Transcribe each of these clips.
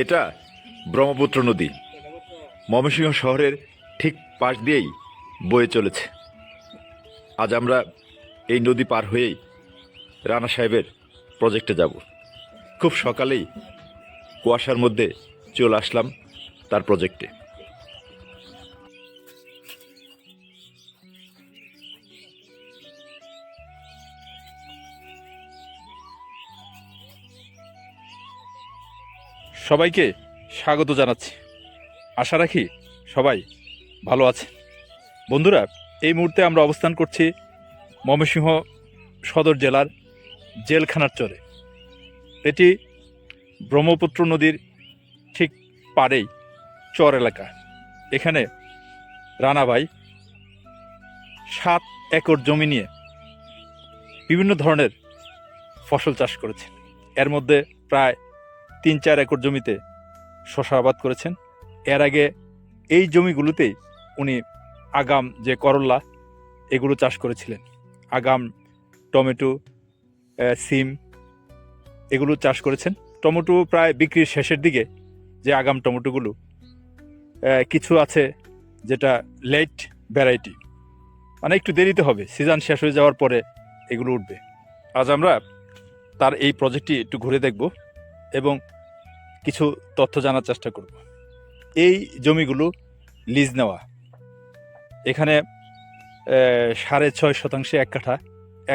এটা ব্রহ্মপুত্র নদী। ময়মনসিংহ শহরের ঠিক পাশ দিয়েই বয়ে চলেছে। আজ আমরা এই নদী পার হয়েই রানা সাহেবের প্রজেক্টে যাব। খুব সকালেই কুয়াশার মধ্যে চলে আসলাম তার প্রজেক্টে সবাইকে স্বাগত জানাচ্ছি। আশা রাখি সবাই ভালো আছে বন্ধুরা, এই মুহূর্তে আমরা অবস্থান করছি ময়মনসিংহ সদর জেলার জেলখানার চরে। এটি ব্রহ্মপুত্র নদীর ঠিক পাড়েই চর এলাকা। এখানে রানাভাই সাত একর জমি নিয়ে বিভিন্ন ধরনের ফসল চাষ করেছেন। এর মধ্যে প্রায় তিন চার একর জমিতে শশা আবাদ করেছেন। এর আগে এই জমিগুলোতেই উনি আগাম যে করল্লা এগুলো চাষ করেছিলেন। আগাম, টমেটো সিম এগুলো চাষ করেছেন। টমেটো প্রায় বিক্রির শেষের দিকে যে আগাম টমেটোগুলো কিছু আছে যেটা লেট ভ্যারাইটি মানে একটু দেরিতে হবে, সিজন শেষ হয়ে যাওয়ার পরে এগুলো উঠবে। আজ আমরা তার এই প্রজেক্টটি একটু ঘুরে দেখব এবং কিছু তথ্য জানার চেষ্টা করব। এই জমিগুলো লিজ নেওয়া। এখানে সাড়ে ছয় শতাংশে এক কাঠা।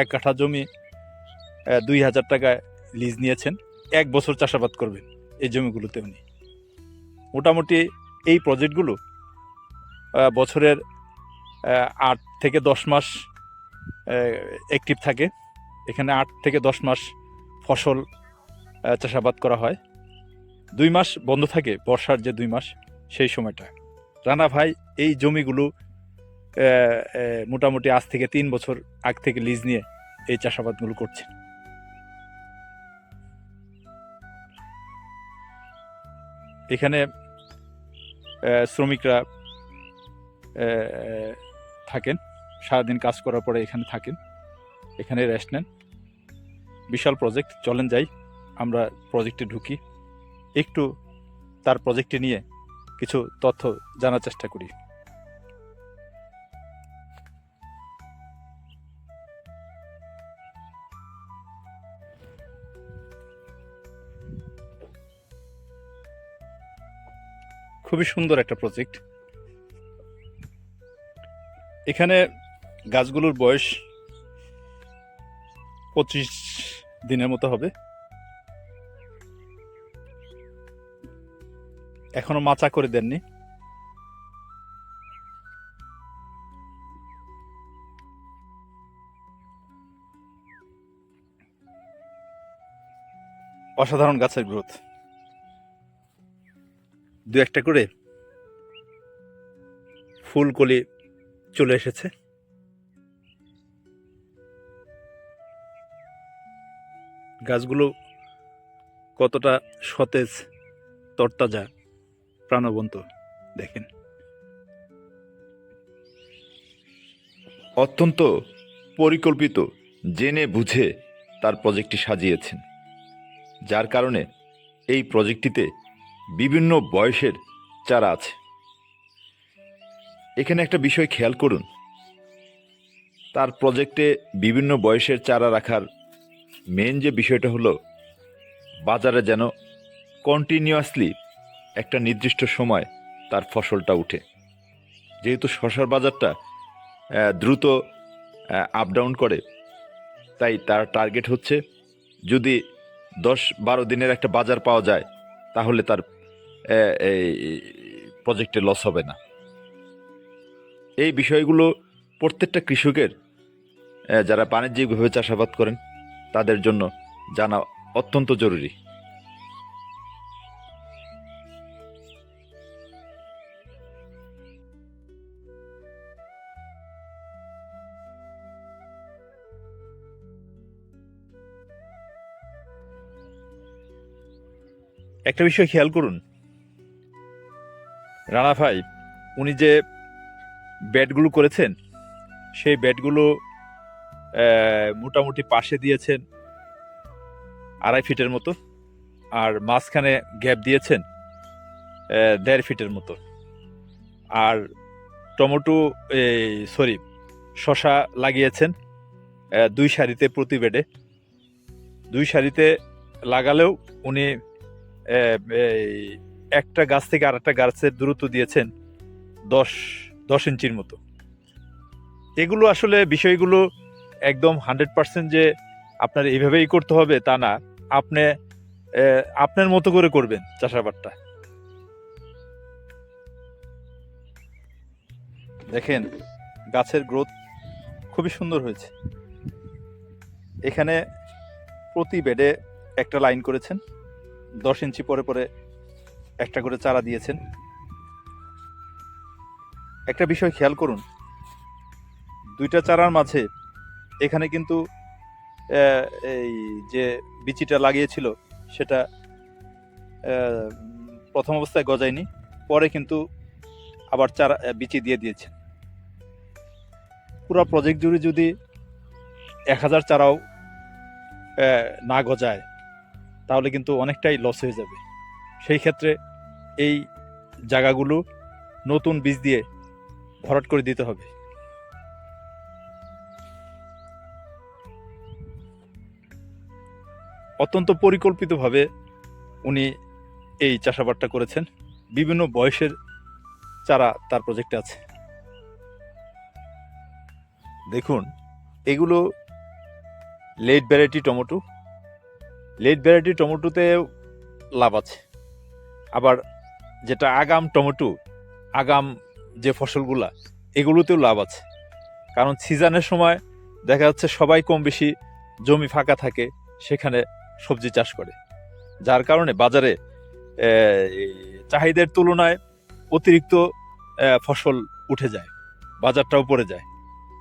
এক কাঠা জমি দুই হাজার টাকায় লিজ নিয়েছেন। এক বছর চাষাবাদ করবেন এই জমিগুলোতে উনি। মোটামুটি এই প্রজেক্টগুলো বছরের আট থেকে দশ মাস অ্যাক্টিভ থাকে। এখানে আট থেকে দশ মাস ফসল চাষাবাদ করা হয়। দুই মাস বন্ধ থাকে বর্ষার যে দুই মাস, সেই সময়টা। রানা ভাই, এই জমিগুলো মোটামুটি আজ থেকে তিন বছর আগ থেকে লিজ নিয়ে এই চাষাবাদগুলো করছেন এখানে শ্রমিকরা থাকেন, সারাদিন কাজ করার পরে এখানে থাকেন, এখানে রেস্ট নেন। বিশাল প্রজেক্ট, চলেন যাই, আমরা প্রজেক্টে ঢুকি। একটু তার প্রজেক্টে নিয়ে কিছু তথ্য জানার চেষ্টা করি। খুবই সুন্দর একটা প্রজেক্ট এখানে গাছগুলোর বয়স পঁচিশ দিনের মতো হবে। এখনও মাচা করে দেননি। অসাধারণ গাছের গ্রোথ। দু একটা করে ফুলকলি চলে এসেছে। গাছগুলো কতটা সতেজ, তরতাজা। প্রাণবন্ত, দেখেন। অত্যন্ত পরিকল্পিত, জেনে বুঝে তার প্রজেক্টটি সাজিয়েছেন। যার কারণে এই প্রজেক্টটিতে বিভিন্ন বয়সের চারা আছে। এখানে একটা বিষয় খেয়াল করুন। তার প্রজেক্টে বিভিন্ন বয়সের চারা রাখার মেন যে বিষয়টা হলো, বাজারে যেন কন্টিনিউয়াসলি একটা নির্দিষ্ট সময় তার ফসলটা উঠে। যেহেতু শশার বাজারটা দ্রুত আপ ডাউন করে, তাই তার টার্গেট হচ্ছে যদি দশ বারো দিনের একটা বাজার পাওয়া যায়, তাহলে তার এই প্রজেক্টে লস হবে না। এই বিষয়গুলো প্রত্যেকটা কৃষকের যারা বাণিজ্যিকভাবে চাষাবাদ করেন, তাদের জন্য জানা অত্যন্ত জরুরি। একটা বিষয় খেয়াল করুন। রানা ভাই, উনি যে ব্যাটগুলো করেছেন, সেই ব্যাটগুলো মোটামুটি পাশে দিয়েছেন আড়াই ফিটের মতো আর মাঝখানে গ্যাপ দিয়েছেন দেড় ফিটের মতো। আর টমেটো এই সরি শশা লাগিয়েছেন দুই সারিতে প্রতি বেডে দুই সারিতে লাগালেও উনি একটা গাছ থেকে আর একটা গাছের দূরত্ব দিয়েছেন দশ দশ ইঞ্চির মতো। এগুলো আসলে বিষয়গুলো একদম হান্ড্রেড পার্সেন্ট যে আপনার এইভাবেই করতে হবে তা না। আপনি আপনার মতো করে করবেন চাষাবাদটা। দেখেন, গাছের গ্রোথ খুবই সুন্দর হয়েছে। এখানে প্রতি বেডে একটা লাইন করেছেন। দশ ইঞ্চি পরে পরে একটা করে চারা দিয়েছেন। একটা বিষয় খেয়াল করুন, দুইটা চারার মাঝে এখানে কিন্তু এই যে বিচিটা লাগিয়েছিল, সেটা প্রথম অবস্থায় গজায়নি, পরে কিন্তু আবার চারা বিচি দিয়ে দিয়েছে পুরো প্রজেক্ট জুড়ে যদি এক হাজার চারাও না গজায় তাহলে কিন্তু অনেকটাই লস হয়ে যাবে। সেই ক্ষেত্রে এই জায়গাগুলো নতুন বীজ দিয়ে ভরাট করে দিতে হবে। অত্যন্ত পরিকল্পিতভাবে উনি এই চাষাবাদটা করেছেন। বিভিন্ন বয়সের চারা তার প্রজেক্টে আছে। দেখুন, এগুলো late variety tomato late variety টমেটোতে লাভ আছে। আবার যেটা আগাম টমেটো, আগাম যে ফসলগুলা, এগুলোতেও লাভ আছে। কারণ সিজনের সময় দেখা যাচ্ছে সবাই কম বেশি জমি ফাঁকা থাকে, সেখানে সবজি চাষ করে। যার কারণে বাজারে চাহিদার তুলনায় অতিরিক্ত ফসল উঠে যায়, বাজারটাও পড়ে যায়।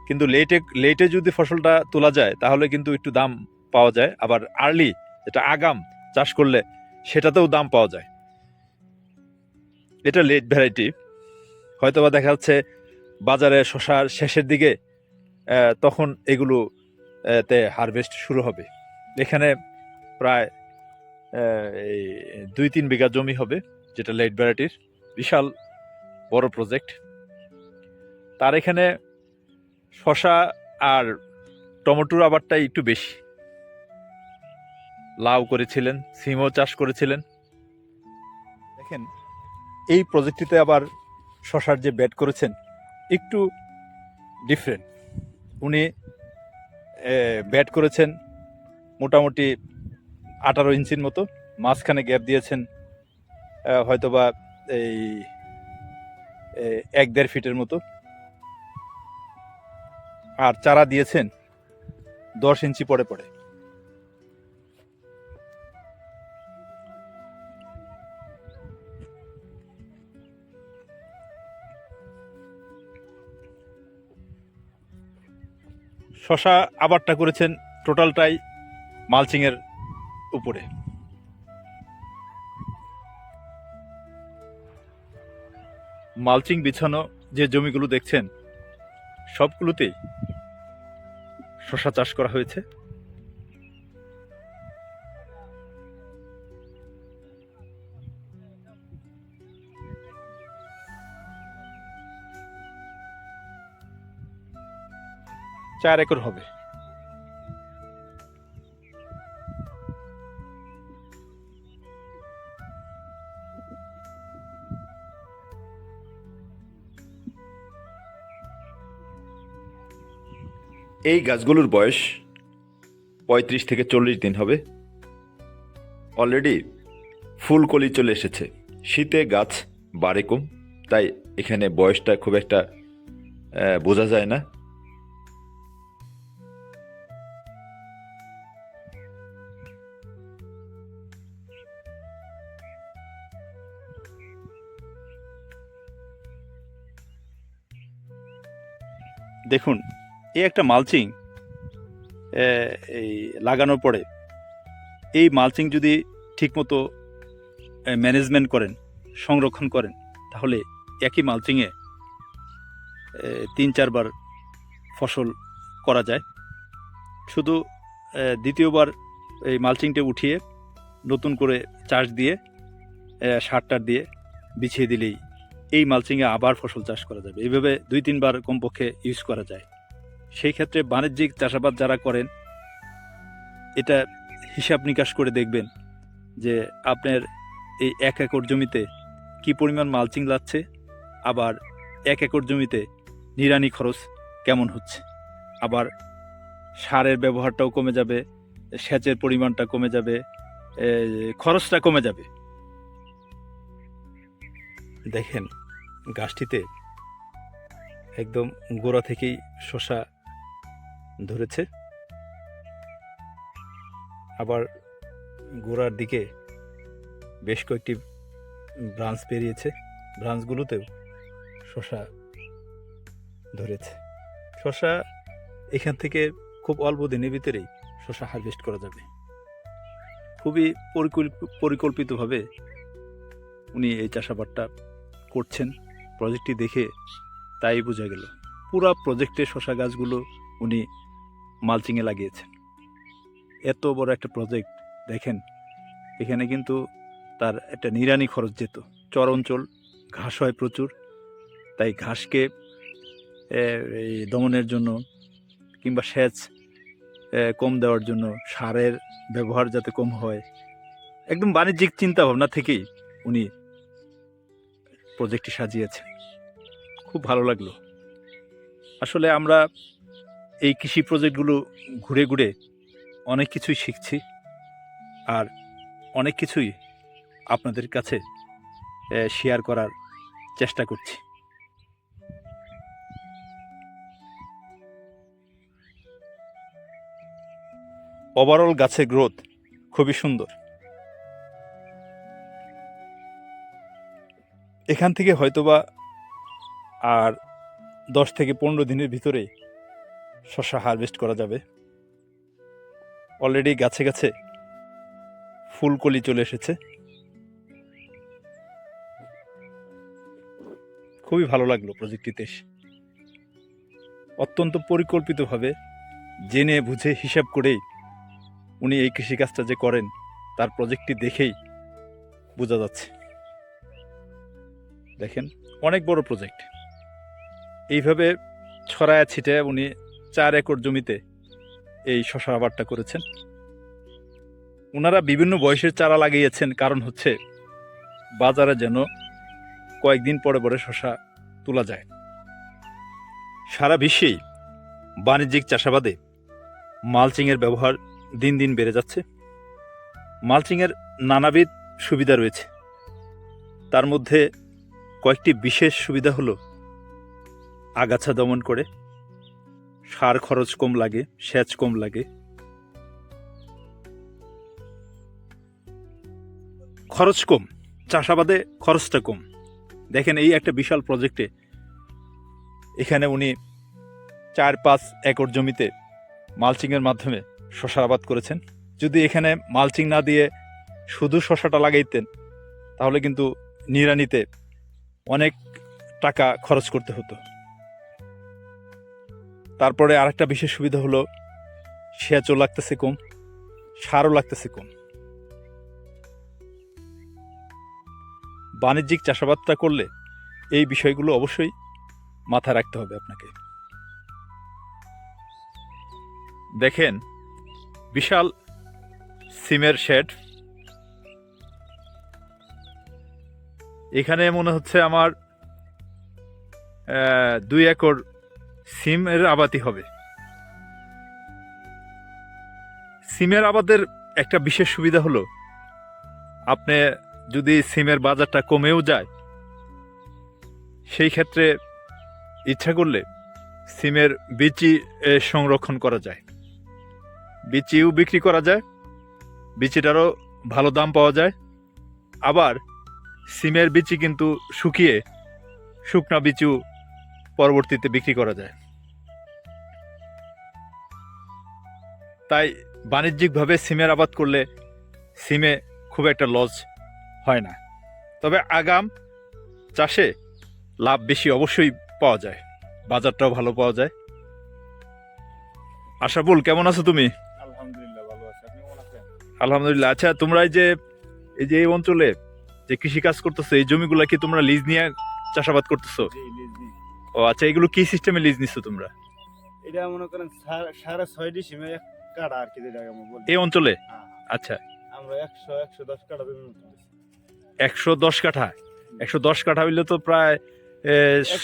কিন্তু লেটে লেটে যদি ফসলটা তোলা যায়, তাহলে কিন্তু একটু দাম পাওয়া যায়। আবার আর্লি যেটা আগাম চাষ করলে সেটাতেও দাম পাওয়া যায়। এটা লেট ভ্যারাইটি হয়তোবা দেখা যাচ্ছে বাজারে শশার শেষের দিকে তখন এগুলো তে হারভেস্ট শুরু হবে। এখানে প্রায় এই দুই তিন বিঘা জমি হবে, যেটা লেট ভ্যারাইটির বিশাল বড় প্রজেক্ট তার এখানে শশা আর টমেটোর আবারটাই একটু বেশি। লাউ করেছিলেন সিমও চাষ করেছিলেন। দেখেন, এই প্রজেক্টটিতে আবার শশার যে ব্যাট করেছেন, একটু ডিফারেন্ট উনি ব্যাট করেছেন মোটামুটি আঠারো ইঞ্চির মতো, মাঝখানে গ্যাপ দিয়েছেন হয়তোবা এই এক দেড় ফিটের মতো। আর চারা দিয়েছেন দশ ইঞ্চি পরে পরে শশা আবারটা করেছেন টোটালটাই মালচিংয়ের উপরে। মালচিং বিছানো যে জমিগুলো দেখছেন, সবগুলোতেই শশা চাষ করা হয়েছে। চার একর হবে। এই গাছগুলোর বয়স পঁয়ত্রিশ থেকে চল্লিশ দিন হবে। অলরেডি ফুল কলি চলে এসেছে। শীতে গাছ বাড়ে কম, তাই এখানে বয়সটা খুব একটা বোঝা যায় না। দেখুন, এই একটা মালচিং এই লাগানোর পরে এই মালচিং যদি ঠিকমতো ম্যানেজমেন্ট করেন, সংরক্ষণ করেন, তাহলে একই মালচিংয়ে তিন চারবার ফসল করা যায়। শুধু দ্বিতীয়বার এই মালচিংটা উঠিয়ে নতুন করে চাষ দিয়ে সার টার দিয়ে বিছিয়ে দিলেই এই মালচিংয়ে আবার ফসল চাষ করা যাবে। এইভাবে দুই তিনবার কমপক্ষে ইউজ করা যায়। সেই ক্ষেত্রে বাণিজ্যিক চাষাবাদ যারা করেন, এটা হিসাব নিকাশ করে দেখবেন যে আপনার এই এক একর জমিতে কি পরিমাণ মালচিং লাগছে, আবার এক একর জমিতে নিড়ানি খরচ কেমন হচ্ছে। আবার সারের ব্যবহারটাও কমে যাবে, সেচের পরিমাণটা কমে যাবে খরচটা কমে যাবে। দেখেন গাছটিতে একদম গোড়া থেকেই শশা ধরেছে। আবার গোড়ার দিকে বেশ কয়েকটি ব্রাঞ্চ বেরিয়েছে ব্রাঞ্চগুলোতেও শশা ধরেছে। শশা এখান থেকে খুব অল্প দিনের ভিতরেই শশা হারভেস্ট করা যাবে। খুবই পরিকল্পিতভাবে উনি এই চাষাবাদটা করছেন। প্রজেক্টটি দেখে তাই বোঝা গেল, পুরা প্রজেক্টে শশা গাছগুলো উনি মালচিংয়ে লাগিয়েছেন। এত বড় একটা প্রজেক্ট দেখেন, এখানে কিন্তু তার একটা নিরানি খরচ যেত। চর অঞ্চল, ঘাস হয় প্রচুর, তাই ঘাসকে দমনের জন্য কিংবা সেচ কম দেওয়ার জন্য সারের ব্যবহার যাতে কম হয়, একদম বাণিজ্যিক চিন্তাভাবনা থেকেই উনি প্রজেক্টটি সাজিয়েছেন। খুব ভালো লাগল। আসলে আমরা এই কৃষি প্রজেক্টগুলো ঘুরে ঘুরে অনেক কিছুই শিখছি আর অনেক কিছুই আপনাদের কাছে শেয়ার করার চেষ্টা করছি। ওভারঅল গাছের গ্রোথ খুবই সুন্দর। এখান থেকে হয়তোবা আর দশ থেকে পনেরো দিনের ভিতরে শশা হারভেস্ট করা যাবে। অলরেডি গাছে গাছে ফুলকলি চলে এসেছে। খুবই ভালো লাগল প্রজেক্টটিতে অত্যন্ত পরিকল্পিতভাবে জেনে বুঝে হিসাব করেই উনি এই কৃষিকাজটা যে করেন, তার প্রজেক্টটি দেখেই বোঝা যাচ্ছে। দেখেন, অনেক বড় প্রজেক্ট। এইভাবে ছড়ায়া ছিটে উনি চার একর জমিতে এই শশা আবাদটা করেছেন। ওনারা বিভিন্ন বয়সের চারা লাগিয়েছেন, কারণ হচ্ছে বাজারে যেন কয়েকদিন পরে পরে শশা তোলা যায়। সারা বিশ্বেই বাণিজ্যিক চাষাবাদে মালচিংয়ের ব্যবহার দিন দিন বেড়ে যাচ্ছে। মালচিংয়ের নানাবিধ সুবিধা রয়েছে। তার মধ্যে কয়েকটি বিশেষ সুবিধা হলো আগাছা দমন করে। সার খরচ কম লাগে, সেচ কম লাগে। খরচ কম, চাষাবাদে খরচটা কম। দেখেন, এই একটা বিশাল প্রজেক্টে এখানে উনি চার পাঁচ একর জমিতে মালচিংয়ের মাধ্যমে শশা আবাদ করেছেন। যদি এখানে মালচিং না দিয়ে শুধু শশাটা লাগাইতেন, তাহলে কিন্তু নিড়ানিতে অনেক টাকা খরচ করতে হতো। তারপরে আরেকটা বিশেষ সুবিধা হলো সেচও লাগতেছে কম, সারও লাগতেছে কম। বাণিজ্যিক চাষাবাদটা করলে এই বিষয়গুলো অবশ্যই মাথায় রাখতে হবে আপনাকে। দেখেন, বিশাল সিমের শেড। এখানে মনে হচ্ছে আমার দুই একর সিমের আবাদি হবে। সিমের আবাদের একটা বিশেষ সুবিধা হলো, আপনি যদি সিমের বাজারটা কমেও যায়, সেই ক্ষেত্রে ইচ্ছা করলে সিমের বিচি সংরক্ষণ করা যায়। বিচিও বিক্রি করা যায়, বিচিটারও ভালো দাম পাওয়া যায়। আবার সিমের বিচি কিন্তু শুকিয়ে শুকনা বিচিও পরবর্তীতে বিক্রি করা যায়। তাই বাণিজ্যিকভাবে সিমের আবাদ করলে সিমে খুব একটা লস হয় না। তবে আগাম চাষে লাভ বেশি অবশ্যই পাওয়া যায় বাজারটাও ভালো পাওয়া যায়। আশাফুল কেমন আছো তুমি? আলহামদুলিল্লাহ আচ্ছা তোমরা এই যে এই যে এই অঞ্চলে যে কৃষি কাজ করতেছো এই জমিগুলা কি তোমরা লিজ নিয়ে চাষাবাদ করতেছো। ও আচ্ছা এগুলো কি সিস্টেমে লিজ নিচ্ছ তোমরা? এটা মনে করেন সাড়ে- ছয় ডিসিমে কাটা আর কি যেটাকে আমরা বলি। এই অঞ্চলে? হ্যাঁ, আচ্ছা। আমরা একশো একশো দশ কাটা মতো দিছি। একশো দশ কাঠা? একশো দশ কাঠা হইলে তো প্রায়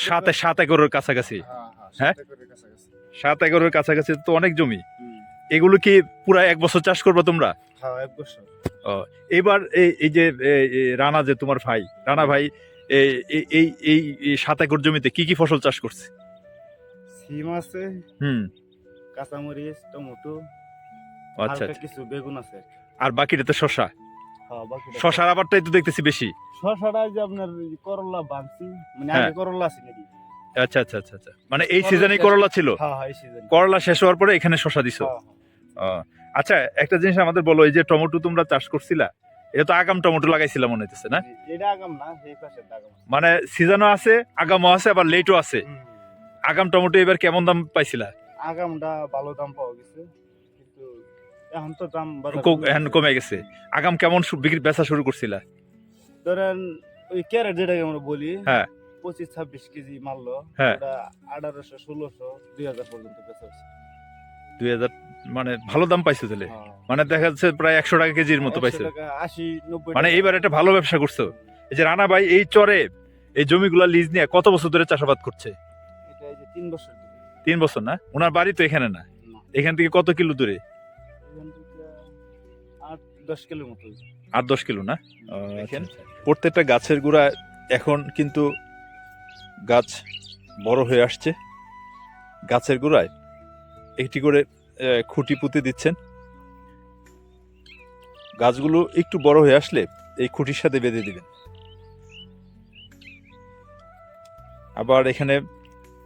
সাত সাত একরের কাছাকাছি। হ্যাঁ হ্যাঁ হ্যাঁ? সাত একরের কাছাকাছি তো অনেক জমি। এগুলো কি পুরা এক বছর চাষ করবে তোমরা? হ্যাঁ এক এবার এই যে রানা যে তোমার ভাই রানা ভাই এই এই সাত একর জমিতে কি কি ফসল চাষ করছে? সিম আছে। হুম। কাঁচামরিচ টমেটো আচ্ছা হালকা আচ্ছা। কিছু বেগুন আছে আর বাকিটাতে শশা হ্যাঁ শশার আবারটাই তো দেখতেছি বেশি। শশাটা যে আপনার করলা মানে হ্যাঁ। আগে করলা আছে নাকি? আচ্ছা আচ্ছা আচ্ছা আচ্ছা। মানে এই করলা সিজনে করলা ছিল? হ্যাঁ হ্যাঁ এই সিজন। করলা শেষ হওয়ার পরে এখানে শশা দিছো? আচ্ছা একটা জিনিস আমাদের বলো এই যে টমেটো তোমরা চাষ করছিলা এটা তো আগাম টমেটো লাগাইছিলা মনে হইতেছে না? এটা আগাম না এই পাশে আগাম মানে সিজনও আছে আগামও আছে আবার লেটও আছে। আগাম টমেটো এবার কেমন দাম পাইছিলা? আগামটা ভালো দাম পাওয়া গেছে কিন্তু এখন তো দাম এখন। কমে গেছে আগাম কেমন বিক্রি বেচা শুরু করছিলা ধরেন ওই ক্যারেট যেটাকে আমরা বলি হ্যাঁ। পঁচিশ ছাব্বিশ কেজি মারলো হ্যাঁ। আঠারোশো ষোলোশো দুই হাজার পর্যন্ত বেচা হচ্ছে দুই হাজার মানে ভালো দাম পাইছো তাহলে হ্যাঁ। মানে দেখা যাচ্ছে প্রায় একশো টাকা কেজির মতো 100 পাইছো মানে এইবার একটা ভালো ব্যবসা করছ এই যে রানা ভাই এই চরে এই জমিগুলা লিজ নিয়ে কত বছর ধরে চাষাবাদ করছে এটা এই যে তিন বছর। তিন বছর না? ওনার বাড়ি তো এখানে না। এখান থেকে কত কিলো দূরে? আট দশ কিলোর মতো আট দশ কিলো না? দেখেন। প্রত্যেকটা গাছের গোড়া এখন কিন্তু গাছ বড় হয়ে আসছে। গাছের গোড়ায় একটি করে খুঁটি পুঁতে দিচ্ছেন। গাছগুলো একটু বড় হয়ে আসলে এই খুঁটির সাথে বেঁধে দিবেন। আবার এখানে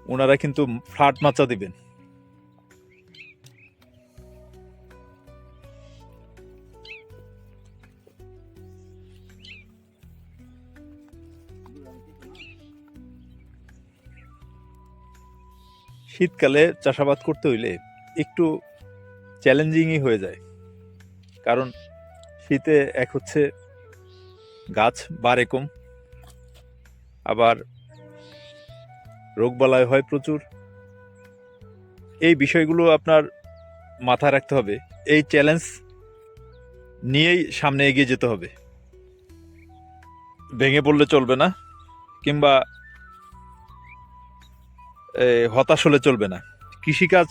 ওনারা কিন্তু ফ্ল্যাট মাচা দিবেন। শীতকালে চাষাবাদ করতে হইলে একটু চ্যালেঞ্জিংই হয়ে যায়। কারণ শীতে এক হচ্ছে গাছ বাড়ে কম আবার রোগবালাই হয় প্রচুর। এই বিষয়গুলো আপনার মাথায় রাখতে হবে। এই চ্যালেঞ্জ নিয়েই সামনে এগিয়ে যেতে হবে। ভেঙে পড়লে চলবে না, কিংবা হতাশ হলে চলবে না। কৃষিকাজ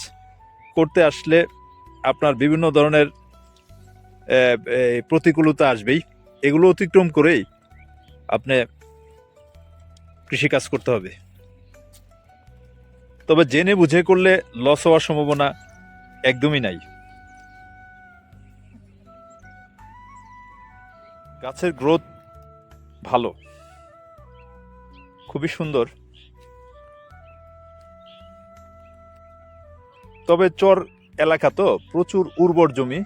করতে আসলে আপনার বিভিন্ন ধরনের প্রতিকূলতা আসবেই। এগুলো অতিক্রম করেই আপনি কৃষিকাজ করতে হবে। তবে জেনে বুঝে করলে লস হওয়ার সম্ভাবনা একদমই নাই। গাছের গ্রোথ ভালো। খুবই সুন্দর। তবে চর এলাকা তো, প্রচুর উর্বর জমি।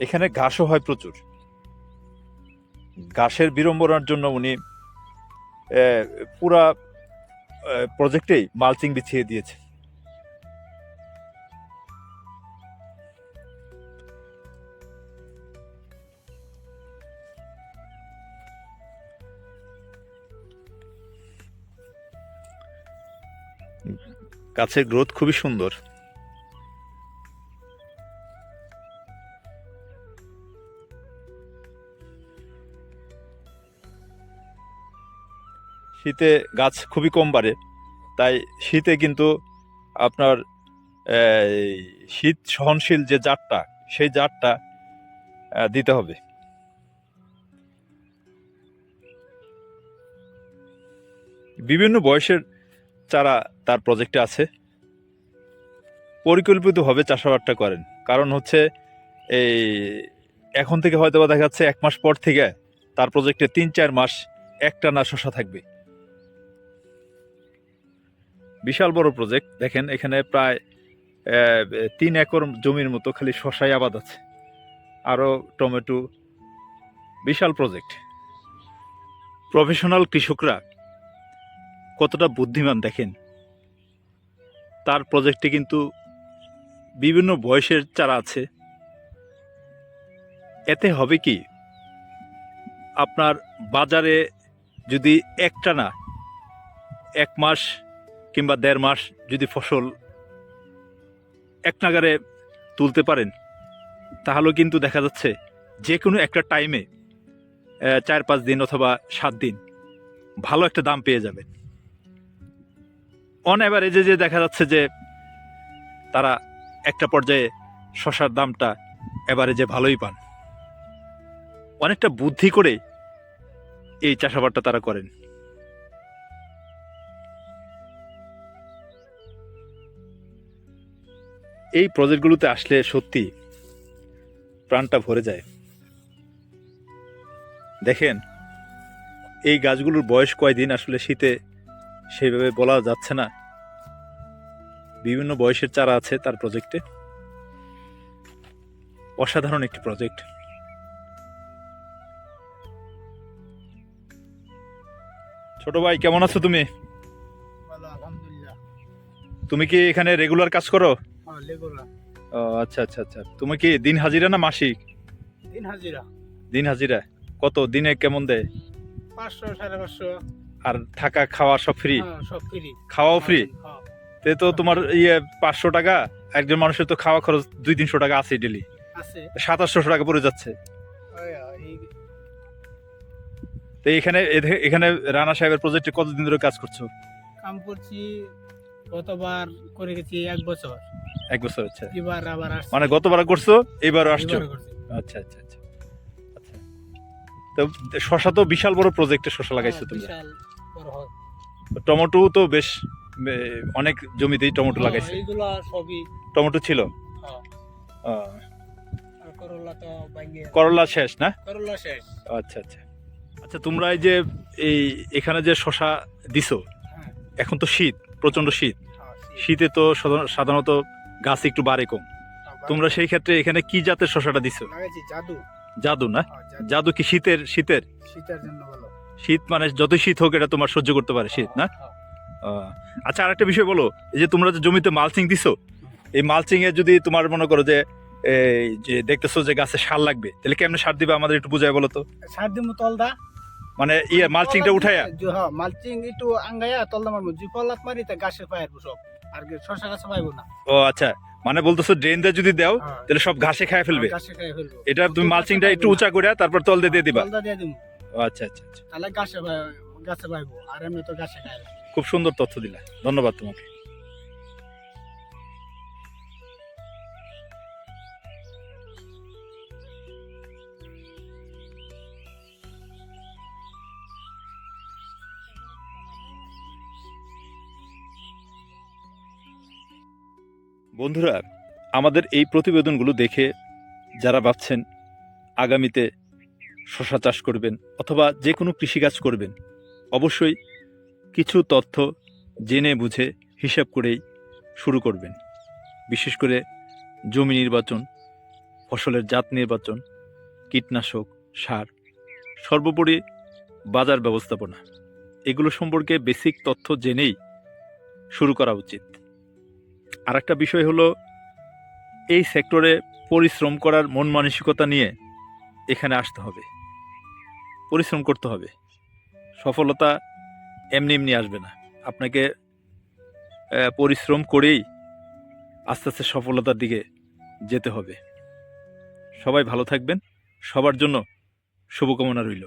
এখানে ঘাসও হয় প্রচুর। ঘাসের বিড়ম্বনার জন্য উনি পুরা প্রজেক্টেই মালচিং বিছিয়ে দিয়েছে। গাছের গ্রোথ খুবই সুন্দর। শীতে গাছ খুবই কম বাড়ে। তাই শীতে কিন্তু আপনার শীত সহনশীল যে জাতটা, সেই জাতটা দিতে হবে। বিভিন্ন বয়সের চারা তার প্রজেক্টে আছে। পরিকল্পিতভাবে চাষাবাদটা করেন। কারণ হচ্ছে, এই এখন থেকে হয়তো দেখা যাচ্ছে, এক মাস পর থেকে তার প্রজেক্টে তিন চার মাস একটা না শশা থাকবে। বিশাল বড় প্রজেক্ট দেখেন, এখানে প্রায় তিন একর জমির মতো খালি শশাই আবাদ আছে। আরও টমেটো। বিশাল প্রজেক্ট প্রফেশনাল কৃষকরা কতটা বুদ্ধিমান দেখেন? তার প্রজেক্টে কিন্তু বিভিন্ন বয়সের চারা আছে। এতে হবে কি? আপনার বাজারে যদি একটা না এক মাস কিংবা দেড় মাস যদি ফসল এক নাগারে তুলতে পারেন, তাহলেও কিন্তু দেখা যাচ্ছে যে কোনো একটা টাইমে চার পাঁচ দিন অথবা সাত দিন ভালো একটা দাম পেয়ে যাবেন। অন অ্যাভারেজে যে দেখা যাচ্ছে যে তারা একটা পর্যায়ে শশার দামটা যে ভালোই পান। অনেকটা বুদ্ধি করে এই চাষাবাদটা তারা করেন। এই প্রজেক্টগুলোতে আসলে সত্যি প্রাণটা ভরে যায়। দেখেন এই গাছগুলোর বয়স কয়দিন আসলে শীতে সেইভাবে বলা যাচ্ছে না। বিভিন্ন বয়সের চারা আছে তার প্রজেক্টে। অসাধারণ একটি প্রজেক্ট। ছোট ভাই কেমন আছো তুমি? তুমি কি এখানে রেগুলার কাজ করো? ও আচ্ছা আচ্ছা আচ্ছা। তুমি কি দিন হাজিরা না মাসিক? তিন হাজিরা। দিন হাজিরা। কত? দিনে কেমন দেয়? পাঁচশো সাড়ে পাঁচশো। আর থাকা খাওয়া সব ফ্রি হ্যাঁ সব ফ্রি খাওয়াও ফ্রি হ্যাঁ তে তো তোমার ইয়ে পাঁচশো টাকা একজন মানুষের তো খাওয়া খরচ দুই তিনশো টাকা আছে ডেলি সাতাশশো টাকা পড়ে যাচ্ছে। তো এখানে এখানে রানা সাহেবের প্রজেক্টে কতদিন ধরে কাজ করছ? কাম করছি গতবার করে গেছি এক বছর। এক বছর আচ্ছা এবার আবার আসছি। মানে গতবার করছ এবারও আসছো? আচ্ছা আচ্ছা আচ্ছা। আচ্ছা। তো শশা তো বিশাল বড় প্রজেক্টে শশা লাগাইছো হ্যাঁ, তোমরা বড় হয়। টমেটো তো বেশ অনেক জমিতেই টমেটো হ্যাঁ, লাগাইছে। এইগুলা সবই। টমেটো ছিল? হ্যাঁ। করলা তো করলা শেষ না? করলা শেষ। আচ্ছা আচ্ছা। আচ্ছা তোমরা এই যে এই এখানে যে শশা দিছো এখন তো শীত প্রচণ্ড শীত। শীত। তো সাধারণ- সাধারণত গাছ একটু বাড়ে কম। হ্যাঁ, তোমরা সেই ক্ষেত্রে এখানে কি জাতের শশাটা দিছো? জাদু। জাদু না? হ্যাঁ, জাদু। কি শীতের শীতের? শীতের জন্য ভালো। শীত মানে যতই শীত হোক এটা তোমার সহ্য করতে পারে শীত না? হ্যাঁ, আচ্ছা আরেকটা বিষয় বলো এই যে তোমরা যে জমিতে মালচিং দিছো এই মালচিং এ যদি তোমার মনে করো যে এই যে দেখতেছো যে গাছে সার লাগবে তাহলে কেমনে সার দিবে আমাদের একটু বুঝাই বলো তো? সার দিমু তলদা। মানে ইয়ে মালচিংটা উঠাইয়া জ- হ্যাঁ মালচিং একটু আঙ্গায়া তলদা মারবো জি পল্লাত মারি তা গাছে পাইবো সব আর শশা গাছে পাইবো না। ও আচ্ছা। মানে বলতেছো ড্রেন দিয়ে যদি দাও হ্যাঁ, তাহলে সব ঘাসে খায় ফেলবে। ঘাসে খায় ফেলবে। এটা তুমি মালচিংটা একটু উঁচা করে তারপর তল দিয়ে দিয়ে দিবা। তল দিয়ে দিমু ও আচ্ছা আচ্ছা আচ্ছা। তাহলে ঘাসে গাছে পাইবো। আর এমনি তো ঘাসে খায়। খুব সুন্দর তথ্য দিলা। ধন্যবাদ তোমাকে। বন্ধুরা, আমাদের এই প্রতিবেদনগুলো দেখে যারা ভাবছেন আগামীতে শশা চাষ করবেন অথবা যে কোনো কৃষিকাজ করবেন, অবশ্যই কিছু তথ্য জেনে বুঝে হিসাব করেই শুরু করবেন। বিশেষ করে জমি নির্বাচন, ফসলের জাত নির্বাচন, কীটনাশক, সার, সর্বোপরি বাজার ব্যবস্থাপনা, এগুলো সম্পর্কে বেসিক তথ্য জেনেই শুরু করা উচিত। আর একটা বিষয় হলো, এই সেক্টরে পরিশ্রম করার মন মানসিকতা নিয়ে এখানে আসতে হবে। পরিশ্রম করতে হবে। সফলতা এমনি এমনি আসবে না। আপনাকে পরিশ্রম করেই আস্তে আস্তে সফলতার দিকে যেতে হবে। সবাই ভালো থাকবেন। সবার জন্য শুভকামনা রইল।